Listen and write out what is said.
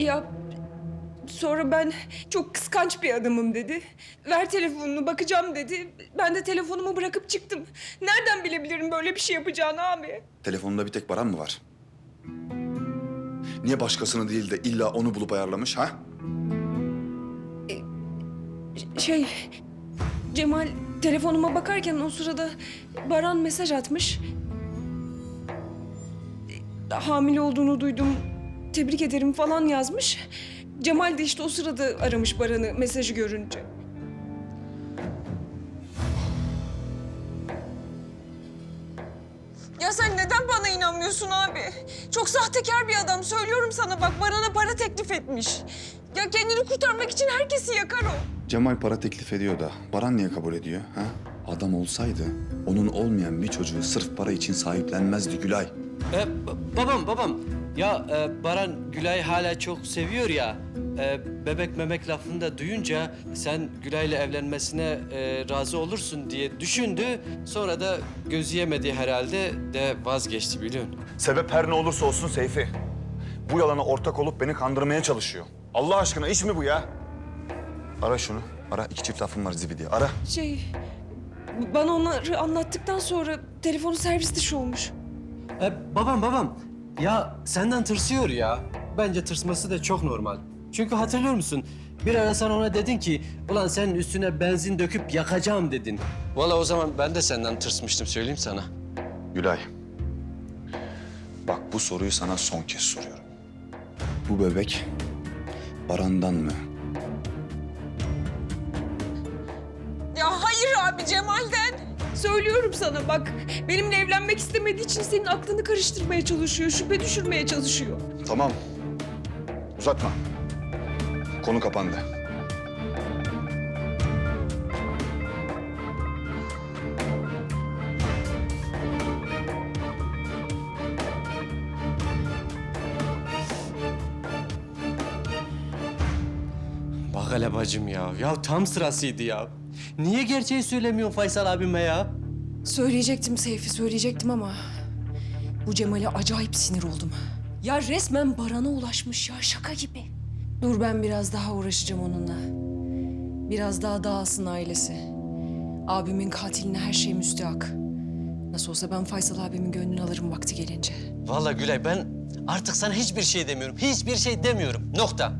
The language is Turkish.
Ya sonra ben çok kıskanç bir adamım dedi. Ver telefonunu bakacağım dedi. Ben de telefonumu bırakıp çıktım. Nereden bilebilirim böyle bir şey yapacağını abi? Telefonunda bir tek Baran mı var? Niye başkasını değil de illa onu bulup ayarlamış ha? Şey Cemal telefonuma bakarken o sırada Baran mesaj atmış. Hamile olduğunu duydum. Tebrik ederim falan yazmış. Cemal de işte o sırada aramış Baran'ı mesajı görünce. Ya sen neden bana inanmıyorsun abi? Çok sahtekar bir adam. Söylüyorum sana bak Baran'a para teklif etmiş. Ya kendini kurtarmak için herkesi yakar o. Cemal para teklif ediyor da Baran niye kabul ediyor ha? Adam olsaydı onun olmayan bir çocuğu sırf para için sahiplenmezdi Gülay. E, ba- babam babam. Ya e, Baran Gülay hala çok seviyor ya. E, bebek memek lafını da duyunca sen Gülay'la evlenmesine e, razı olursun diye düşündü. Sonra da gözü yemedi herhalde de vazgeçti biliyorsun. Sebep her ne olursa olsun Seyfi. Bu yalana ortak olup beni kandırmaya çalışıyor. Allah aşkına iş mi bu ya? Ara şunu. Ara iki çift lafım var zibidi. Ara. Şey, bana onları anlattıktan sonra telefonu servis dışı olmuş. E, babam babam. Ya senden tırsıyor ya. Bence tırsması da çok normal. Çünkü hatırlıyor musun? Bir ara sen ona dedin ki, ulan senin üstüne benzin döküp yakacağım dedin. Vallahi o zaman ben de senden tırsmıştım söyleyeyim sana. Gülay. Bak bu soruyu sana son kez soruyorum. Bu bebek Baran'dan mı? Ya hayır abi Cemal'den. Söylüyorum sana bak, benimle evlenmek istemediği için senin aklını karıştırmaya çalışıyor, şüphe düşürmeye çalışıyor. Tamam. Uzatma. Konu kapandı. Bak hele bacım ya. Ya tam sırasıydı ya. Niye gerçeği söylemiyorsun Faysal abime ya? Söyleyecektim Seyfi, söyleyecektim ama... Bu Cemal'e acayip sinir oldum. Ya resmen Baran'a ulaşmış ya, şaka gibi. Dur ben biraz daha uğraşacağım onunla. Biraz daha dağılsın ailesi. Abimin katiline her şey müstehak. Nasıl olsa ben Faysal abimin gönlünü alırım vakti gelince. Vallahi Gülay ben artık sana hiçbir şey demiyorum. Hiçbir şey demiyorum. Nokta.